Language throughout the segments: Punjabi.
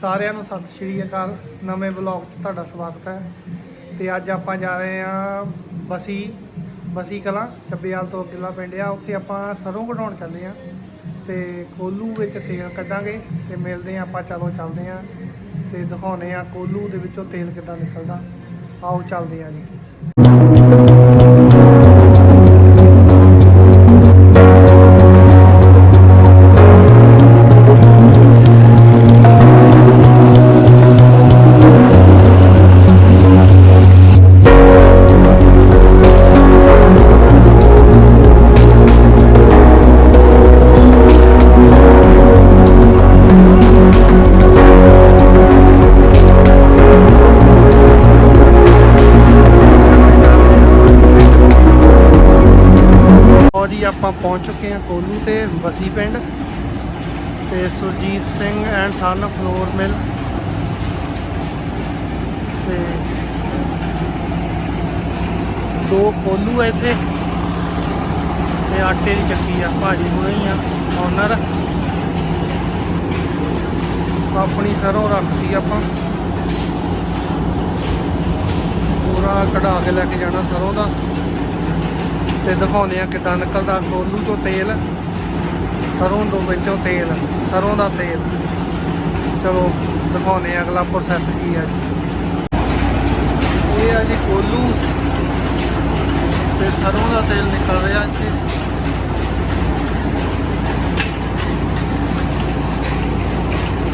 ਸਾਰਿਆਂ ਨੂੰ ਸਤਿ ਸ਼੍ਰੀ ਅਕਾਲ। ਨਵੇਂ ਬਲੌਗ 'ਚ ਤੁਹਾਡਾ ਸਵਾਗਤ ਹੈ। ਤੇ ਅੱਜ ਆਪਾਂ ਜਾ ਰਹੇ ਹਾਂ ਬਸੀ ਬਸੀ ਕਲਾਂ ਚੱਬੇਵਾਲ ਤੋਂ ਕਿਲਾ ਪਿੰਡ ਆ। ਉੱਥੇ ਆਪਾਂ ਸਰੋਂ ਕਢਾਉਣ ਚੱਲੇ ਆ ਤੇ ਕੋਲੂ ਵਿੱਚ ਤੇਲ ਕੱਢਾਂਗੇ ਤੇ ਮਿਲਦੇ ਆ ਆਪਾਂ, ਚਲੋ ਚੱਲਦੇ ਆ ਤੇ ਦਿਖਾਉਨੇ ਆ ਕੋਲੂ ਦੇ ਵਿੱਚੋਂ ਤੇਲ ਕਿੱਦਾਂ ਨਿਕਲਦਾ। ਆਓ ਚੱਲਦੇ ਆ ਜੀ। ਆਪਾਂ ਪਹੁੰਚ ਚੁੱਕੇ ਹਾਂ ਕੋਲੂ ਤੇ ਵਸੀ ਪਿੰਡ ਤੇ Surjit Singh and son flour mill. ਤੇ ਦੋ ਕੋਲੂ ਆ ਇੱਥੇ ਤੇ ਆਟੇ ਦੀ ਚੱਕੀ ਆ, ਭਾਜੀ ਹੁਣੇ ਹੀ ਆ ਓਨਰ ਆਪਣੀ ਸਰੋਂ ਰੱਖਤੀ ਆਪਾਂ। ਪੂਰਾ ਕਢਾ ਕੇ ਲੈ ਕੇ ਜਾਣਾ ਸਰੋਂ ਦਾ। ਤੇ ਦਿਖਾਉਂਦੇ ਆ ਕਿਦਾਂ ਨਿਕਲਦਾ। ਕੋਲੂ ਚੋਂ ਤੇਲ, ਸਰੋਂ ਤੋਂ ਵਿੱਚੋਂ ਤੇਲ, ਸਰੋਂ ਦਾ ਤੇਲ। ਚਲੋ, ਦਿਖਾਉਂਦੇ ਆ ਅਗਲਾ ਪ੍ਰੋਸੈਸ ਕੀ ਹੈ। ਇਹ ਆ ਜੀ ਕੋਲੂ ਤੇ ਸਰੋਂ ਦਾ ਤੇਲ ਨਿਕਲ ਰਿਹਾ ਇੱਥੇ।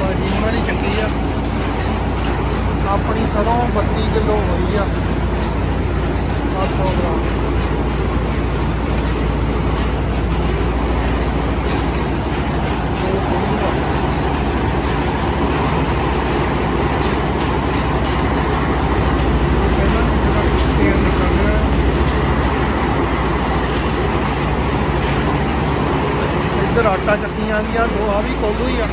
ਭਾਜੀ, ਮਾਰੀ ਚੱਕੀ ਆ। ਆਪਣੀ ਸਰੋਂ 32 ਕਿਲੋ ਹੋਈ ਆ। 800 ਗ੍ਰਾਮ। ਆਟਾ ਚੱਕੀਆਂ ਦੋ ਆ ਵੀ ਕੋਲੂ ਹੀ ਆ।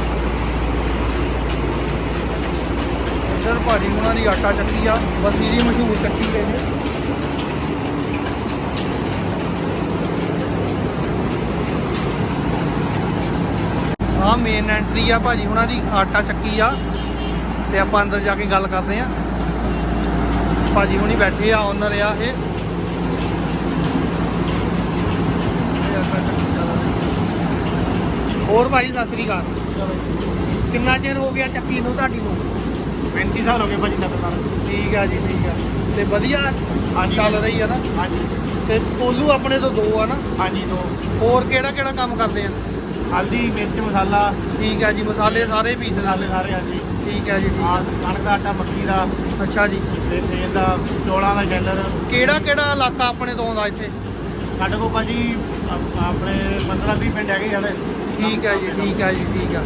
ਇੱਧਰ ਭਾਜੀ ਉਹਨਾਂ ਦੀ ਆਟਾ ਚੱਕੀ ਆ ਬਸੀ ਦੀ ਮਸ਼ਹੂਰ ਚੱਕੀ ਹੈ ਇਹ। ਆ ਮੇਨ ਐਂਟਰੀ ਆ ਭਾਜੀ ਉਹਨਾਂ ਦੀ, ਆਟਾ ਚੱਕੀ ਆ। ਤੇ ਆਪਾਂ ਅੰਦਰ ਜਾ ਕੇ ਗੱਲ ਕਰਦੇ ਆ। ਭਾਜੀ ਹੁਣੀ ਬੈਠੇ ਆ ਓਨਰ ਆ ਇਹ ਆਟਾ ਚੱਕੀ ਚੱਲ ਰਹੀ। ਹੋਰ ਭਾਜੀ ਸਤਿ ਸ੍ਰੀ ਅਕਾਲ। ਕਿੰਨਾ ਚਿਰ ਹੋ ਗਿਆ ਚੱਕੀ ਨੂੰ ਤੁਹਾਡੀ ਨੂੰ? 35 ਸਾਲ ਹੋ ਗਏ ਭਾਜੀ ਲਗਾਤਾਰ ਠੀਕ ਆ ਜੀ ਠੀਕ ਆ। ਤੇ ਵਧੀਆ ਹਾਂਜੀ। ਚੱਲ ਰਹੀ ਆ ਨਾ? ਹਾਂਜੀ। ਤੇ ਕੋਲੂ ਆਪਣੇ ਤੋਂ ਦੋ ਆ ਨਾ? ਹਾਂਜੀ ਤੋਂ ਹੋਰ ਕਿਹੜਾ ਕਿਹੜਾ ਕੰਮ ਕਰਦੇ ਆ? ਹਲਦੀ ਮਿਰਚ ਮਸਾਲਾ। ਠੀਕ ਆ ਜੀ ਮਸਾਲੇ ਸਾਰੇ ਪੀਸ ਮਸਾਲੇ ਨਾਲ। ਸਾਰੇ ਹਾਂਜੀ। ਠੀਕ ਆ ਜੀ ਠੀਕ ਆ। ਕਣਕ ਦਾ ਆਟਾ ਮੱਕੀ ਦਾ। ਅੱਛਾ ਜੀ। ਤੇ ਤੇਲ ਦਾ ਚੋਲਾਂ ਦਾ ਜੈਲਰ ਕਿਹੜਾ ਕਿਹੜਾ ਇਲਾਕਾ ਆਪਣੇ ਤੋਂ ਆਉਂਦਾ ਇੱਥੇ? ਸਾਡੇ ਕੋਲ ਭਾਜੀ ਆਪ- ਆਪਣੇ 15 20 ਪਿੰਡ ਹੈਗੇ ਯਾਰ ਠੀਕ ਹੈ ਜੀ ਠੀਕ ਹੈ ਜੀ ਠੀਕ ਆ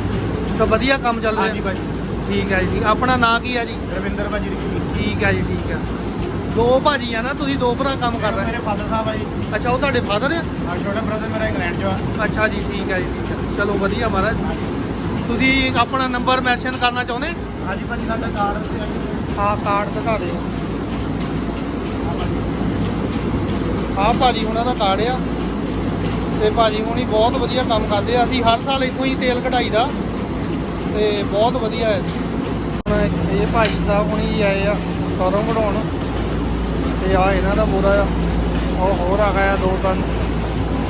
ਤਾਂ ਵਧੀਆ ਕੰਮ ਚੱਲ ਹਾਂਜੀ ਰਿਹਾ ਭਾਜੀ। ਠੀਕ ਹੈ ਜੀ। ਆਪਣਾ ਨਾਂ ਕੀ ਹੈ ਜੀ? ਰਵਿੰਦਰ ਭਾਜੀ ਦੀ ਠੀਕ ਹੈ ਜੀ ਠੀਕ ਆ ਦੋ ਭਾਜੀ ਆ ਨਾ ਤੁਸੀਂ ਦੋ ਭਰਾ ਕੰਮ ਕਰ ਰਹੇ ਮੇਰੇ ਫਾਦਰ ਸਾਹਿਬ ਆ ਜੀ। ਅੱਛਾ ਉਹ ਤੁਹਾਡੇ ਫਾਦਰ ਆ? ਆ ਛੋਟਾ ਬ੍ਰਦਰ ਮੇਰਾ ਇੰਗਲੈਂਡ 'ਚ ਆ ਅੱਛਾ ਜੀ ਠੀਕ ਹੈ ਜੀ ਠੀਕ ਹੈ। ਚਲੋ ਵਧੀਆ ਮਹਾਰਾਜ। ਤੁਸੀਂ ਆਪਣਾ ਨੰਬਰ ਮੈਂਸ਼ਨ ਕਰਨਾ ਚਾਹੁੰਦੇ? ਹਾਂਜੀ ਭਾਜੀ ਸਾਡਾ ਕਾਰਡ ਤੇ ਆ। ਹਾਂ ਕਾਰਡ ਦਿਖਾ ਦਿਓ। ਆਹ ਭਾਜੀ ਉਹਨਾਂ ਦਾ ਕਾਰਡ ਆ। ਤੇ ਭਾਜੀ ਹੁਣੀ ਬਹੁਤ ਵਧੀਆ ਕੰਮ ਕਰਦੇ ਆ। ਅਸੀਂ ਹਰ ਸਾਲ ਇੱਥੋਂ ਹੀ ਤੇਲ ਕਢਾਈ ਦਾ ਤੇ ਬਹੁਤ ਵਧੀਆ ਹੈ। ਹੁਣ ਇਹ ਭਾਈ ਸਾਹਿਬ ਹੁਣੀ ਆਏ ਆ ਸਰੋਂ ਕਢਾਉਣ ਤੇ ਆ ਇਹਨਾਂ ਦਾ ਬੋਰਾ ਆ। ਉਹ ਹੋਰ ਆ ਗਿਆ ਦੋ ਤਿੰਨ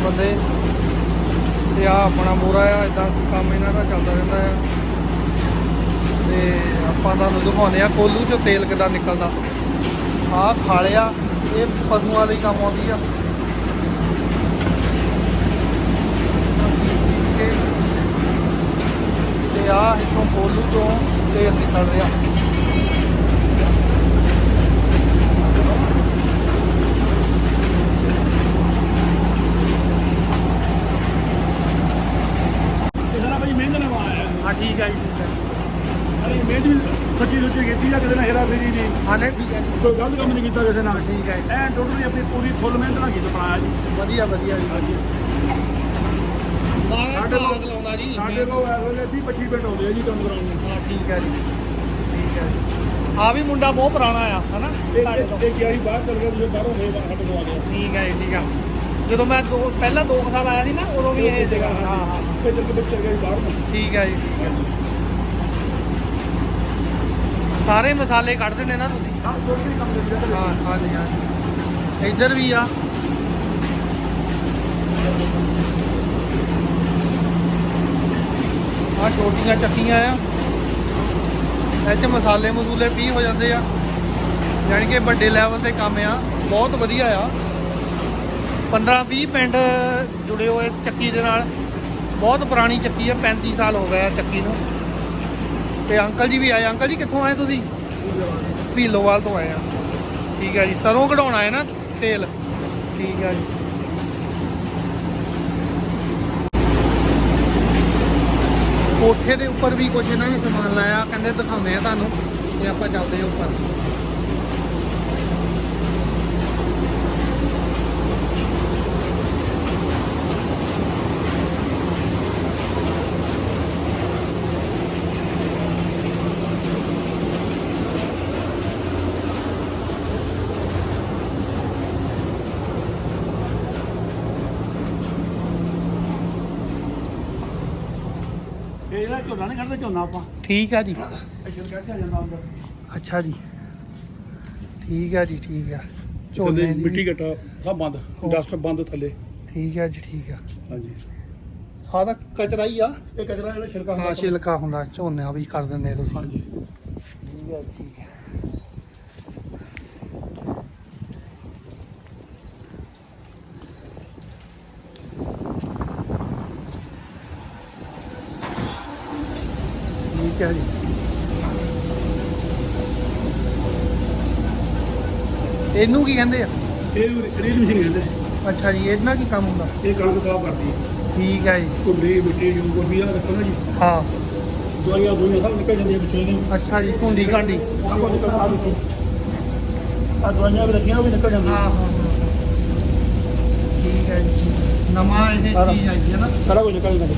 ਬੰਦੇ। ਤੇ ਆ ਆਪਣਾ ਬੋਰਾ ਆ। ਇਦਾਂ ਕੰਮ ਇਹਨਾਂ ਦਾ ਚੱਲਦਾ ਰਹਿੰਦਾ ਆ। ਤੇ ਆਪਾਂ ਤੁਹਾਨੂੰ ਦਿਖਾਉਂਦੇ ਆ, ਕੋਲੂ ਚੋਂ ਤੇਲ ਕਿੱਦਾਂ ਨਿਕਲਦਾ। ਆਹ ਖਾਲਿਆ ਇਹ ਪਸ਼ੂਆਂ ਲਈ ਕੰਮ ਆਉਂਦੀ ਆ। ਤੇ ਆ ਇਥੋਂ ਕੋਲੂ ਤੋਂ ਤੇਲ ਨਿਕਲ ਰਿਹਾ ਇਹਦਾ ਨਾ ਭਾਜੀ ਮਿਹਨਤ ਨਾਲ ਆਇਆ ਹਾਂ ਠੀਕ ਹੈ ਜੀ ਠੀਕ ਹੈ ਅਰੇ ਮਿਹਨਤ ਵੀ ਸੱਚੀ ਸੁੱਚੀ ਕੀਤੀ ਆ ਕਿਸੇ ਨਾਲ ਹੇਰਾ ਫੇਰੀ ਨਹੀਂ ਹਾਂ ਨਹੀਂ ਠੀਕ ਹੈ ਜੀ। ਕੋਈ ਗਲਤ ਕੰਮ ਨਹੀਂ ਕੀਤਾ ਕਿਸੇ ਨਾਲ। ਠੀਕ ਹੈ ਜੀ। ਐ ਟੋਟਲੀ ਆਪਣੀ ਪੂਰੀ ਫੁੱਲ ਮਿਹਨਤ ਨਾਲ ਕੀਤਾ ਬਣਾਇਆ ਜੀ। ਵਧੀਆ ਵਧੀਆ ਜੀ। ਵਧੀਆ ਬਾਹਰ ਸਾਡੇ ਕੋਲ- ਕਾਗ ਲਾਉਂਦਾ ਜੀ। ਸਾਡੇ ਕੋਲ ਇਸ ਵੇਲੇ 20 25 ਪਿੰਡ ਆਉਂਦੇ ਆ ਜੀ ਕੰਮ ਕਰਾਉਣ ਨੂੰ। ਹਾਂ ਠੀਕ ਹੈ ਜੀ। ਠੀਕ ਹੈ ਜੀ। ਆ ਵੀ ਮੁੰਡਾ ਬਹੁਤ ਪੁਰਾਣਾ ਆ ਹਨਾ? ਤੁਹਾਡੇ ਤੋਂ ਇੱਕ ਇੱਕ ਯਾਰੀ ਬਾਹਰ ਚੱਲ ਗਿਆ ਤੁਸੀਂ ਬਾਹਰੋਂ ਫੇਰ ਸਾਡੇ ਕੋਲ ਆ ਗਿਆ ਠੀਕ ਹੈ ਜੀ ਠੀਕ ਆ। ਜਦੋਂ ਮੈਂ ਦੋ ਪਹਿਲਾਂ ਦੋ ਕੁ ਸਾਲ ਆਇਆ ਸੀ ਨਾ ਉਦੋਂ ਵੀ ਇਹ ਸੀਗਾ। ਹਾਂ ਹਾਂ। ਤੇ ਚੱਲ ਕੇ ਬੱਚੇ ਗਏ ਬਾਹਰ। ਨੂੰ ਠੀਕ ਹੈ ਜੀ ਠੀਕ ਹੈ ਸਾਰੇ ਮਸਾਲੇ ਕੱਢਦੇ ਨੇ ਨਾ ਤੁਸੀਂ। ਕੰਮ ਕੋਈ ਵੀ ਕੰਮ ਨਹੀਂ ਕਰਦਾ ਹਾਂ, ਹਾਂਜੀ ਹਾਂਜੀ। ਇੱਧਰ ਵੀ ਆ। ਆ ਛੋਟੀਆਂ ਚੱਕੀਆਂ ਆ। ਇਹ 'ਚ ਮਸਾਲੇ ਮਸੂਲੇ ਵੀ ਹੋ ਜਾਂਦੇ ਆ। ਯਾਨੀ ਕਿ ਵੱਡੇ ਲੈਵਲ ਤੇ ਕੰਮ ਆ। ਬਹੁਤ ਵਧੀਆ ਆ। 15 20 ਪਿੰਡ ਜੁੜੇ ਹੋਏ ਚੱਕੀ ਦੇ ਨਾਲ। ਬਹੁਤ ਪੁਰਾਣੀ ਚੱਕੀ ਆ 35 ਸਾਲ ਹੋ ਗਏ ਆ ਚੱਕੀ ਨੂੰ। ਤੇ ਅੰਕਲ ਜੀ ਵੀ ਆਏ। ਅੰਕਲ ਜੀ, ਕਿੱਥੋਂ ਆਏ ਤੁਸੀਂ? ਭੀਲੋਵਾਲ ਤੋਂ ਆਏ ਆ। ਠੀਕ ਹੈ ਜੀ। ਸਰੋਂ ਕਢਾਉਣਾ ਆਏ ਨਾ ਤੇਲ। ਠੀਕ ਹੈ ਜੀ। ਕੋਠੇ ਦੇ ਉੱਪਰ ਵੀ ਕੁਝ ਇਹਨਾਂ ਨੇ ਸਮਾਨ ਲਾਇਆ। ਕਹਿੰਦੇ ਦਿਖਾਉਂਦੇ ਆ ਤੁਹਾਨੂੰ ਤੇ ਆਪਾਂ ਚੱਲਦੇ ਆ ਉੱਪਰ। ਇਹ ਜਿਹੜਾ ਝੋਨਾ ਨਹੀਂ ਕੱਢਦੇ ਝੋਨਾ ਆਪਾਂ। ਠੀਕ ਜੀ। ਆ ਜਾਂਦਾ ਅੰਦਰ। ਅੱਛਾ ਜੀ। ਠੀਕ ਹੈ ਜੀ ਠੀਕ ਥੱਲੇ ਝੋਨੇ ਦੀ ਮਿੱਟੀ ਘਟਾ ਸਭ ਬੰਦ ਡਸਟ ਬੰਦ ਥੱਲੇ। ਠੀਕ ਹੈ ਜੀ ਠੀਕ ਹੈ ਹਾਂਜੀ। ਆਹ ਤਾਂ ਕਚਰਾ ਹੀ ਆ। ਇਹ ਕਚਰਾ ਜਿਹੜਾ ਛਿਲਕਾ ਹਾਂ ਛਿਲਕਾ ਹੁੰਦਾ ਝੋਨੇ ਵੀ ਕਰ ਦਿੰਦੇ ਆ ਤੁਸੀਂ। ਹਾਂਜੀ। ਠੀਕ ਹੈ ਠੀਕ ਹੈ ਠੀਕ ਹੈ ਜੀ ਇਹਨੂੰ ਕੀ ਕਹਿੰਦੇ ਆ? ਇਹ ਰੀਲ ਮਸ਼ੀਨ ਕਹਿੰਦੇ। ਅੱਛਾ ਜੀ ਇਹਦਾ ਕੀ ਕੰਮ ਹੁੰਦਾ? ਇਹ ਕਣਕ ਸਾਫ਼ ਕਰਦੀ ਹੈ। ਠੀਕ ਹੈ ਜੀ। ਕੁੰਡੀ ਮਿੱਟੀ ਜੂ ਕੋ ਵੀ ਆ ਰੱਖੋ ਨਾ ਜੀ। ਹਾਂ। ਦਵਾਈਆਂ ਦਵਾਈਆਂ ਸਭ ਨਿਕਲ ਜਾਂਦੀਆਂ ਵਿੱਚੋਂ ਇਹਦੇ ਅੱਛਾ ਜੀ ਹੁੰਦੀ ਘਾਂਡੀ ਕੁਝ ਨਿਕਲ ਆ ਵਿੱਚੋਂ ਆ ਦਵਾਈਆਂ ਵੀ ਰੱਖੀਆਂ ਉਹ ਵੀ ਨਿਕਲ ਜਾਂਦੀਆਂ। ਹਾਂ ਹਾਂ ਠੀਕ ਹੈ ਜੀ। ਨਵਾਂ ਇਹ। ਚੀਜ਼ ਆਈ ਹੈ ਨਾ? ਸਾਰਾ ਕੁਝ ਨਿਕਲ ਜਾਂਦਾ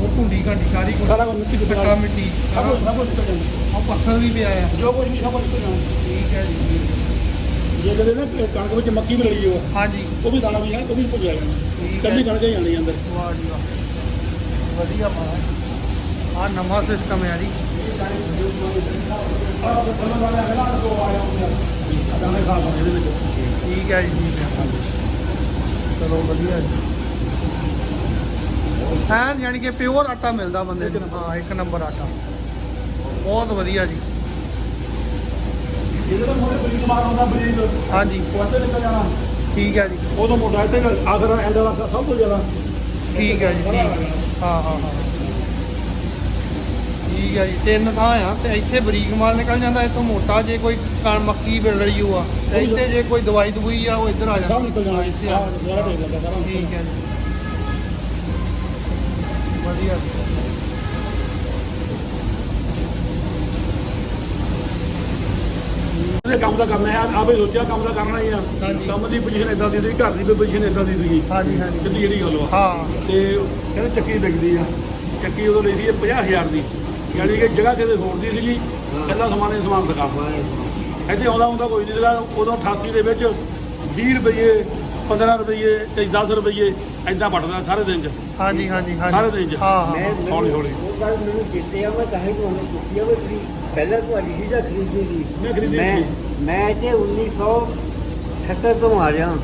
ਉਹ ਹੁੰਦੀ ਘਾਂਡੀ ਸਾਰੀ ਕੁਝ ਸਾਰਾ ਕੁਝ ਮਿੱਟੀ ਦੇ ਮਿੱਟੀ ਸਭ ਕੁਝ ਕੁਝ ਨਿਕਲ ਜਾਂਦਾ। ਉਹ ਪੱਥਰ ਵੀ ਪਿਆ ਆ। ਜੋ ਕੁਝ ਵੀ ਸਭ ਕੁਝ ਨਿਕਲ ਜਾਂਦਾ। ਠੀਕ ਹੈ ਜੀ। ਜੇ ਕਦੇ ਨਾ ਕਣਕ ਵਿੱਚ ਮੱਕੀ ਵੀ ਲੜੀ ਹੋ ਹਾਂਜੀ। ਉਹ ਵੀ ਦਾਣਾ ਵੀ ਹੈ ਉਹ ਵੀ ਭੁੱਜਿਆ ਜਾਂਦਾ ਠੀਕ ਹੈ। ਕੱਢੀ ਕਣਕ ਹੀ ਜਾਂਦੀ ਅੰਦਰ। ਵਾਹ ਜੀ ਵਾਹ। ਵਧੀਆ ਮਾਰਾ ਆ ਨਵਾਂ ਸਿਸਟਮ ਹੈ ਜੀ। ਠੀਕ ਹੈ ਜੀ ਚਲੋ ਵਧੀਆ ਜੀ। ਹਾਂ ਯਾਨੀ ਕਿ ਪਿਓਰ ਆਟਾ ਮਿਲਦਾ ਬੰਦੇ ਨੂੰ। ਹਾਂ ਇੱਕ ਨੰਬਰ ਆਟਾ। ਬਹੁਤ ਵਧੀਆ ਜੀ। ਜਿਹਦੇ ਤੋਂ ਮੋੜੇ ਬਰੀਕ ਮਾਰ ਹੁੰਦਾ ਬਰੀਕ। ਹਾਂਜੀ। ਉਹ ਅੱਧੇ ਨਿਕਲ ਜਾਣਾ। ਠੀਕ ਹੈ ਜੀ। ਉਦੋਂ ਮੋਟਾ ਇੱਥੇ ਆਖਰ ਐਂਡ ਵਾਲਾ ਸਭ ਤੋਂ ਜ਼ਿਆਦਾ। ਠੀਕ ਹੈ ਜੀ ਠੀਕ। ਹੈ ਹਾਂ ਹਾਂ। ਠੀਕ ਹੈ ਜੀ ਤਿੰਨ ਥਾਂ ਆ ਤੇ ਇੱਥੇ ਬਰੀਕ ਮਾਲ ਨਿਕਲ ਜਾਂਦਾ ਇੱਥੋਂ ਮੋਟਾ ਜੇ ਕੋਈ ਕਣ ਮੱਕੀ ਬਿਲ ਰਹੀ ਹੋ ਆ ਇੱਥੇ ਜੇ ਕੋਈ ਦਵਾਈ ਦਵਾਈ ਆ ਉਹ ਇੱਧਰ ਆ ਸਭ ਜਾਂਦੀ ਨਿਕਲ ਜਾਣਾ ਇੱਥੇ ਆ। ਠੀਕ ਹੈ ਜੀ। ਵਧੀਆ। ਇਹ ਕੰਮ ਦਾ ਕਰਨਾ ਹੈ ਆਪੇ ਸੋਚਿਆ ਕੰਮ ਦਾ ਕਰਨਾ ਹੀ ਆ। ਕੰਮ ਦੀ ਪੋਜੀਸ਼ਨ ਇਦਾਂ ਦੀ ਸੀ ਘਰ ਦੀ ਵੀ ਪੋਜੀਸ਼ਨ ਇਦਾਂ ਦੀ ਸੀ ਹਾਂਜੀ ਹਾਂਜੀ। ਸਿੱਧੀ ਜਿਹੜੀ ਗੱਲ ਵਾ ਹਾਂ। ਤੇ ਕਹਿੰਦੇ ਚੱਕੀ ਵਿਕਦੀ ਆ। ਚੱਕੀ ਉਦੋਂ ਲਈ ਸੀ ਇਹ 50000 ਦੀ। ਯਾਨੀ ਕਿ ਜਗ੍ਹਾ ਕਿਤੇ ਹੋਰ ਦੀ ਸੀਗੀ ਪਹਿਲਾਂ ਸਮਾਨੇ ਸਮਾਨ। ਦਿਖਾ ਇੱਥੇ ਆਉਂਦਾ ਹੁੰਦਾ ਕੋਈ ਨਹੀਂ ਸੀਗਾ ਉਦੋਂ 88 ਦੇ ਵਿੱਚ 20 ਰੁਪਏ 15 ਰੁਪਏ ਤੇ 10 ਰੁਪਏ ਐਦਾਂ ਵੱਟਦਾ ਸਾਰੇ ਦਿਨ ਚ। ਹਾਂਜੀ ਹਾਂਜੀ ਸਾਰੇ ਹਾਂਜੀ ਦਿਨ ਚ। ਹਾਂ ਹਾਂ। ਮੈਂ ਹੌਲੀ ਹੌਲੀ ਉਹ ਗੱਲ ਮੈਨੂੰ ਜਿੱਤੇ ਆ ਮੈਂ ਕਹੇ ਤੁਹਾਨੂੰ ਪੁੱਛੀ ਆ ਵੀ ਤੁਸੀਂ ਪਹਿਲਾਂ ਤੁਹਾਡੀ ਚੀਜ਼ਾਂ ਖਰੀਦੀ ਸੀ? ਮੈਂ ਖਰੀਦੀ ਮੈਂ ਸੀ। ਮੈਂ 1978 ਤੋਂ ਆ ਰਿਹਾ।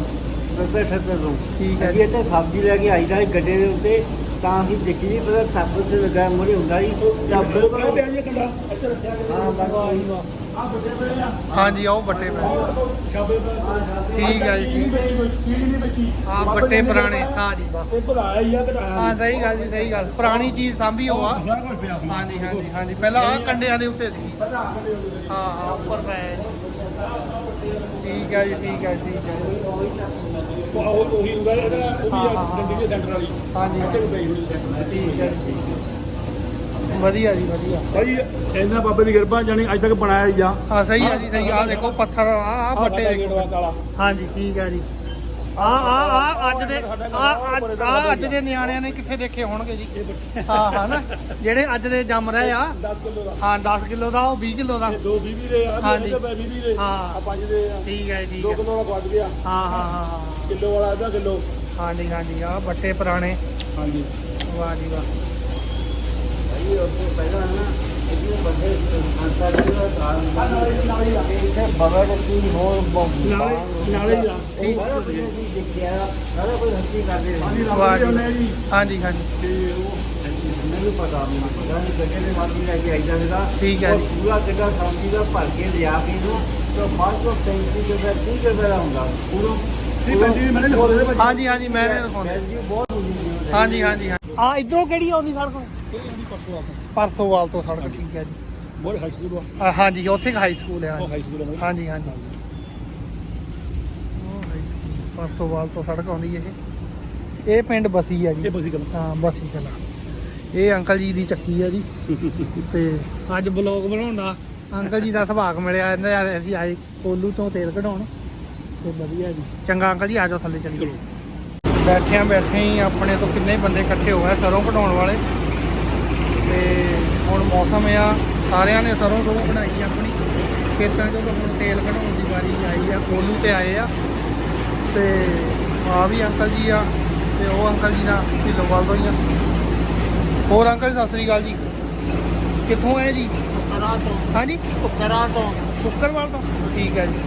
78 ਤੋਂ। ਠੀਕ ਹੈ। ਅਸੀਂ ਇੱਥੇ ਸਬਜ਼ੀ ਲੈ ਕੇ ਆਈਦਾ ਸੀ ਗੱਡੇ ਦੇ ਉੱਤੇ ਤਾਂ ਅਸੀਂ ਦੇਖੀ ਨਹੀਂ ਪਤਾ ਸੱਪ ਤੇ ਲੱਗਾ ਮੋੜੇ ਹੁੰਦਾ ਸੀ। ਤਾਂ ਬਿਲਕੁਲ ਜੀ ਹਾਂ ਬਸ। ਹਾਂਜੀ ਆਓ ਵੱਟੇ ਪੈ। ਛਾਪੇ ਪਏ ਠੀਕ ਹੈ ਜੀ ਹਾਂ ਵੱਟੇ ਪੁਰਾਣੇ। ਹਾਂ ਜੀ ਹੀ ਸਹੀ ਗੱਲ ਜੀ ਸਹੀ ਗੱਲ। ਪੁਰਾਣੀ ਚੀਜ਼ ਸਾਂਭੀ ਹੋ ਆ। ਸਾਰਾ ਕੁਝ ਪਿਆ ਆਪਣਾ। ਹਾਂਜੀ ਹਾਂਜੀ ਹਾਂਜੀ। ਪਹਿਲਾਂ ਆ ਕੰਡਿਆਂ ਦੇ ਉੱਤੇ ਸੀ। ਹਾਂ ਹਾਂ ਉੱਪਰ ਪੈ ਠੀਕ ਹੈ ਜੀ ਠੀਕ ਹੈ ਠੀਕ ਹੈ ਉਹ ਉਹ- ਹੁੰਦਾ ਇਹਦਾ ਉਹ ਵੀ। ਡੰਡੀ ਦੇ ਸੈਂਟਰ ਵਾਲੀ। ਹਾਂਜੀ। ਇੱਥੇ ਵੀ ਪਈ ਹੋਈ ਸੈਂਟਰ ਠੀਕ ਹੈ ਜੀ, ਠੀਕ ਹੈ ਵਧੀਆ ਜੀ ਵਧੀਆ। ਭਾਈ ਇਹਨਾਂ ਬਾਬੇ ਦੀ ਕਿਰਪਾ ਜਾਨੀ ਅੱਜ ਤੱਕ ਬਣਾਇਆ ਹੀ ਆ। ਹਾਂ ਸਹੀ ਹੈ ਜੀ ਸਹੀ ਆ। ਦੇਖੋ ਪੱਥਰ ਆ ਆ ਵੱਟੇ ਦੇਖੋ। ਹਾਂਜੀ ਠੀਕ ਹੈ ਜੀ ਆ ਆ ਆ ਅੱਜ ਦੇ ਆ ਅੱਜ- ਆ ਅੱਜ ਦੇ ਨਿਆਣਿਆਂ ਨੇ ਕਿੱਥੇ ਦੇਖੇ ਹੋਣਗੇ ਜੀ? ਹਾਂ ਹਾਂ ਨਾ। ਜਿਹੜੇ ਅੱਜ ਦੇ ਜੰਮ ਰਹੇ ਆ। 10 ਕਿਲੋ ਦਾ। ਹਾਂ 10 ਕਿਲੋ ਦਾ ਉਹ 20 ਕਿਲੋ ਦਾ। ਦੋ 20 ਵੀ ਦੇ ਆ ਹਾਂਜੀ। ਇਹ 20 ਵੀ ਦੇ। ਹਾਂ। ਆ ਪੰਜ ਦੇ ਆ। ਠੀਕ ਹੈ ਠੀਕ 2 ਹੈ ਕਿਲੋ ਦਾ ਵੱਧ ਗਿਆ। ਹਾਂ ਹਾਂ ਹਾਂ ਹਾਂ। ਕਿਲੋ ਵਾਲਾ ਅੱਧਾ ਕਿਲੋ। ਹਾਂਜੀ ਹਾਂਜੀ ਆ ਬੱਟੇ ਪੁਰਾਣੇ। ਹਾਂਜੀ ਵਾਹ ਜੀ ਵਾਹ। ਵਾਹ ਜੀ। ਹਾਂਜੀ ਹਾਂਜੀ ਮੈਨੂੰ ਪਤਾ ਮੈਨੂੰ ਪਤਾ ਨਹੀਂ ਗੱਡੇ ਦੇ ਮਾਦੀ ਲੈ ਕੇ ਆਈਦਾ ਸੀਗਾ ਠੀਕ ਹੈ ਜੀ। ਪੂਰਾ ਗੱਡਾ ਸਾਂਝੀ ਦਾ ਭਰ ਕੇ ਲਿਆ ਕੇ ਇਹਨੂੰ ਤੇ ਬਾਅਦ ਤੋਂ 35 ਰੁਪਏ 30 ਰੁਪਏ ਦਾ ਹੁੰਦਾ ਉਦੋਂ ਸੀ ਪੈਂਦੀ ਹਾਂਜੀ ਹਾਂਜੀ ਮੈਂ ਨੇ ਹਾਂਜੀ ਹਾਂਜੀ ਆ ਇਧਰੋਂ ਕਿਹੜੀ ਆਉਂਦੀ ਸੜਕ ਇਹ ਪਰਸੋਵਾਲ ਤੋਂ ਸੜਕ ਠੀਕ ਹੈ ਜੀ। ਬਹੁਤ ਹਾਈ ਸਕੂਲ ਆ। ਆ, ਹਾਂਜੀ ਉੱਥੇ ਹਾਈ ਸਕੂਲ ਹੈ ਉਹ ਹਾਂਜੀ ਹਾਈ ਸਕੂਲ ਆ ਹਾਂਜੀ ਹਾਂਜੀ। ਉਹ ਹਾਈ ਸਕੂਲ, ਪਰਸੋਵਾਲ ਤੋਂ ਸੜਕ ਆਉਂਦੀ ਹੈ ਇਹ। ਇਹ ਪਿੰਡ ਬਸੀ ਹੈ ਇਹ ਜੀ ਬਸੀ ਗੱਲ ਹਾਂ ਬਸੀ ਕਲਾ। ਇਹ ਅੰਕਲ ਜੀ ਦੀ ਚੱਕੀ ਹੈ ਜੀ। ਤੇ ਅੱਜ ਬਲੌਗ ਬਣਾਉਣਾ ਅੰਕਲ ਜੀ ਦਾ ਸੁਭਾਗ ਮਿਲਿਆ ਕਹਿੰਦੇ ਯਾਰ ਅਸੀਂ ਆਏ ਕੋਲੂ ਤੋਂ ਤੇਲ ਕਢਾਉਣ। ਤੇ ਵਧੀਆ ਜੀ। ਚੰਗਾ ਅੰਕਲ ਜੀ ਆ ਜਾਓ ਥੱਲੇ ਚੱਲੀਏ। ਬੈਠਿਆਂ ਬੈਠੇ ਹੀ ਆਪਣੇ ਤੋਂ ਕਿੰਨੇ ਬੰਦੇ ਇਕੱਠੇ ਹੋ ਗਏ ਸਰੋਂ ਕਢਾਉਣ ਵਾਲੇ। ਤੇ ਹੁਣ ਮੌਸਮ ਆ ਸਾਰਿਆਂ ਨੇ ਸਰੋਂ ਸਰੋਂ ਬਣਾਈ ਆਪਣੀ। ਖੇਤਾਂ 'ਚੋਂ ਤਾਂ ਹੁਣ ਤੇਲ ਕਢਾਉਣ ਦੀ ਵਾਰੀ ਆਈ ਆ ਕੋਲੂ ਤੇ ਆਏ ਆ। ਤੇ ਆ ਵੀ ਅੰਕਲ ਜੀ ਆ ਤੇ ਉਹ ਅੰਕਲ ਜੀ ਦਾ ਢਿੱਲੋਵਾਲ ਤੋਂ ਹੀ ਆ। ਹੋਰ ਅੰਕਲ ਸਤਿ ਸ੍ਰੀ ਅਕਾਲ ਜੀ। ਕਿੱਥੋਂ ਆਏ ਜੀ? ਕਰਾ ਤੋਂ। ਹਾਂਜੀ? ਕਰਾ ਤੋਂ। ਕੁੱਕਰਵਾਲ ਤੋਂ? ਠੀਕ ਹੈ ਜੀ।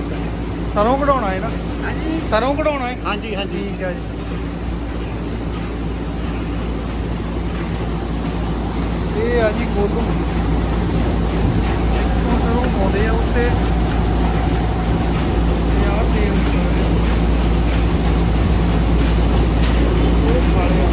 ਸਰੋਂ ਕਢਾਉਣਾ ਹੈ ਨਾ? ਹਾਂਜੀ। ਸਰੋਂ ਕਢਾਉਣਾ ਹੈ? ਹਾਂਜੀ ਹਾਂਜੀ। ਠੀਕ ਹੈ ਜੀ। ਇਹ ਆ ਜੀ ਕੋਲੂ ਇੱਥੋਂ ਸਰੋਂ ਪਾਉਂਦੇ ਆ ਉੱਤੇ ਇਹ ਆ ਤੇਲ ਨਿਕਲ ਰਿਹਾ। ਉਹ ਖਾ ਲਿਆ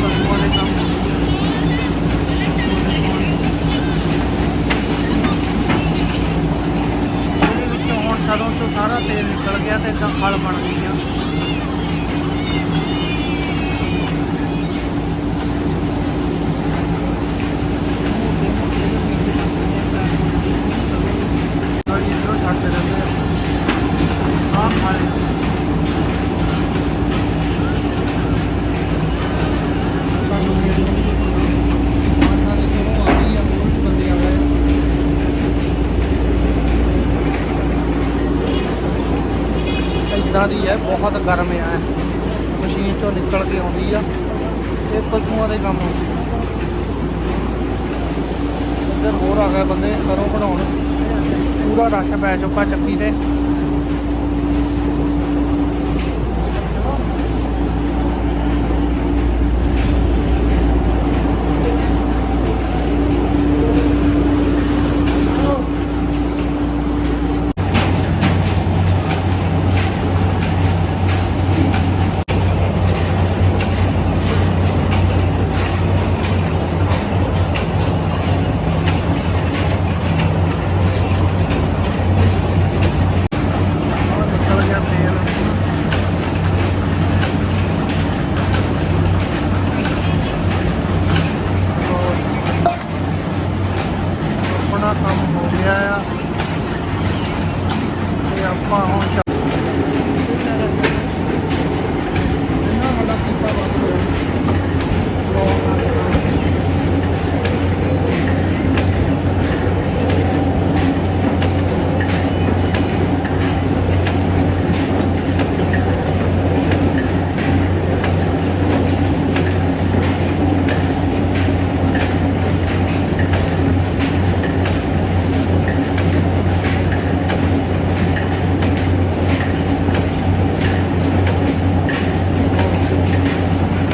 ਪਸ਼ੂਆਂ ਦੇ ਕੰਮ ਇਹਦੇ ਵਿੱਚੋਂ ਹੁਣ ਸਰੋਂ ਚੋਂ ਸਾਰਾ ਤੇਲ ਨਿਕਲ ਗਿਆ ਤੇ ਇਦਾਂ ਖਲ ਬਣ ਗਈ ਆ ਹਾਂਜੀ, ਇੱਧਰੋਂ ਛੱਡਦੇ ਰਹਿੰਦੇ ਆ। ਆਹ ਖਾ ਲਿਆ। ਮਾਤਾ ਦੇ ਕੋਲੋਂ ਆ ਗਈ ਆ, ਬਹੁਤ ਬੰਦੇ ਆ ਗਏ। ਏਦਾਂ ਦੀ ਹੈ ਬਹੁਤ ਗਰਮ ਆ। ਮਸ਼ੀਨ ਚੋਂ ਨਿਕਲ ਕੇ ਆਉਂਦੀ ਆ ਇਹ ਪਸ਼ੂਆਂ ਦੇ ਕੰਮ ਆਉਂਦੀ ਇੱਧਰ ਹੋਰ ਆ ਗਏ ਬੰਦੇ ਕਰੋ ਬਣਾਉਣ। ਪੂਰਾ ਰਸ਼ ਪੈ ਚੁੱਕਾ ਚੱਕੀ ਤੇ ਆਹ ਨਿਕਲ ਗਿਆ ਤੇਲ ਹੋਰ ਆਪਣਾ ਕੰਮ ਹੋ ਗਿਆ ਆ ਤੇ ਆਪਾਂ ਹੁਣ ਚੱਲ- ਇਹਨਾਂ ਸਾਡਾ ਪੀਪਾ ਬੰਦ ਹੋ ਲੋਕ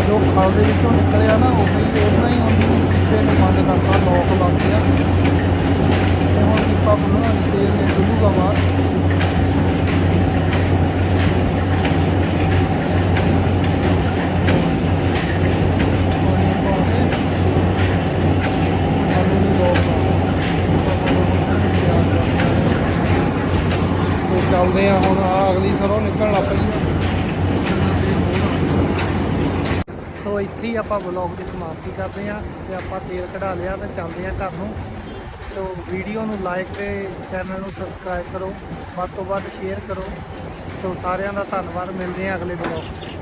ਜੋ ਖਾਲ ਦੇ ਵਿੱਚੋਂ ਨਿਕਲਿਆ ਨਾ ਉਹ ਹੀ ਉਹਨਾਂ ਹੀ ਹੁਣ ਪਿੱਛੇ ਨੂੰ ਬੰਦ ਕਰਤਾ ਲੋਕ ਲੱਗ ਗਿਆ ਤੇ ਹੁਣ ਪੀਪਾ ਖੁੱਲ੍ਹਣਾ ਨਹੀਂ ਤੇਲ ਨੇ ਖੁੱਲੂਗਾ ਬਾਹਰ ਪਾਣੀ ਪਾ ਕੇ ਆਲੂ ਨੂੰ ਲੋਕ ਤੇ ਚੱਲਦੇ ਆ, ਹੁਣ ਆ ਅਗਲੀ ਸਰੋਂ ਨਿਕਲਣ ਲੱਗ ਪਈ ਸੋ ਇੱਥੇ ਹੀ ਆਪਾਂ ਵਲੌਗ ਦੀ ਸਮਾਪਤੀ ਕਰਦੇ ਹਾਂ ਤੇ ਆਪਾਂ ਤੇਲ ਕਢਾ ਲਿਆ ਤੇ ਚੱਲਦੇ ਹਾਂ ਘਰ ਨੂੰ। ਤੋ ਵੀਡੀਓ ਨੂੰ ਲਾਈਕ ਤੇ ਚੈਨਲ ਨੂੰ ਸਬਸਕ੍ਰਾਈਬ ਕਰੋ, ਵੱਧ ਤੋਂ ਵੱਧ ਸ਼ੇਅਰ ਕਰੋ। ਤੋ ਸਾਰਿਆਂ ਦਾ ਧੰਨਵਾਦ, ਮਿਲਦੇ ਹਾਂ ਅਗਲੇ ਵਲੌਗ 'ਚ।